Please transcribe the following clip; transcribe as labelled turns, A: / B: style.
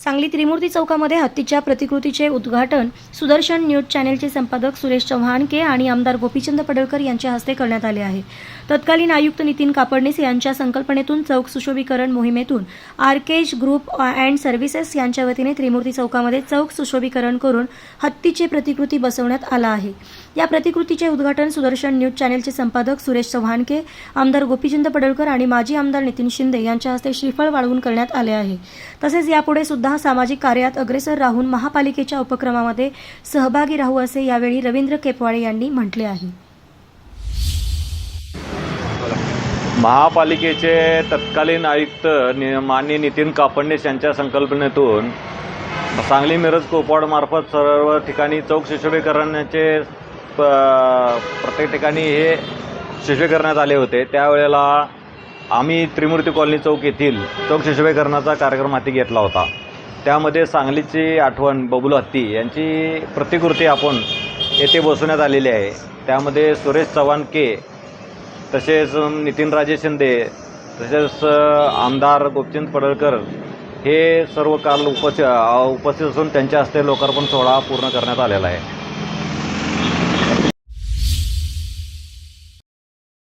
A: सांगली त्रिमूर्ती चौकामध्ये हत्तीच्या प्रतिकृतीचे उद्घाटन सुदर्शन न्यूज चॅनेलचे संपादक सुरेश चव्हाणके आणि आमदार गोपीचंद पडळकर यांच्या हस्ते करण्यात आले आहे. तत्कालीन आयुक्त नितीन कापडणीस यांच्या संकल्पनेतून चौक सुशोभीकरण मोहिमेतून आर्केज ग्रुप अँड सर्व्हिसेस यांच्या वतीने त्रिमूर्ती चौकामध्ये चौक सुशोभीकरण करून हत्तीचे प्रतिकृती बसवण्यात आला आहे. या प्रतिकृतीचे उद्घाटन सुदर्शन न्यूज चॅनेलचे संपादक सुरेश चव्हाणके आमदार गोपीचंद पडळकर आणि माजी आमदार नितीन शिंदे यांच्या हस्ते श्रीफळ वाढवून करण्यात आले आहे. तसेच यापुढे सुद्धा सामाजिक कार्यात अग्रेसर राहून महापालिकेच्या उपक्रमामध्ये सहभागी राहू असे यावेळी रवींद्र केपवाळे यांनी म्हटले आहे.
B: महापालिकेचे तत्कालीन आयुक्त नि माननीय नितीन कापडणीस यांच्या संकल्पनेतून सांगली मिरज कोपवाडमार्फत सर्व ठिकाणी चौक सुशोभीकरणाचे प- प्रत्येक ठिकाणी हे सुशोभीकरणात आले होते. त्यावेळेला आम्ही त्रिमूर्ती कॉलनी चौक येथील चौक सुशोभीकरणाचा कार्यक्रम हाती घेतला होता. त्यामध्ये सांगलीची आठवण बबुल हत्ती यांची प्रतिकृती आपण येथे बसवण्यात आलेली आहे. त्यामध्ये सुरेश चव्हाण के तसेच नितीनराजे शिंदे तसेच आमदार गोपचंद पडळकर हे सर्व काल उपस्थित उपस्थित असून त्यांच्या हस्ते लोकार्पण सोहळा पूर्ण करण्यात आलेला आहे.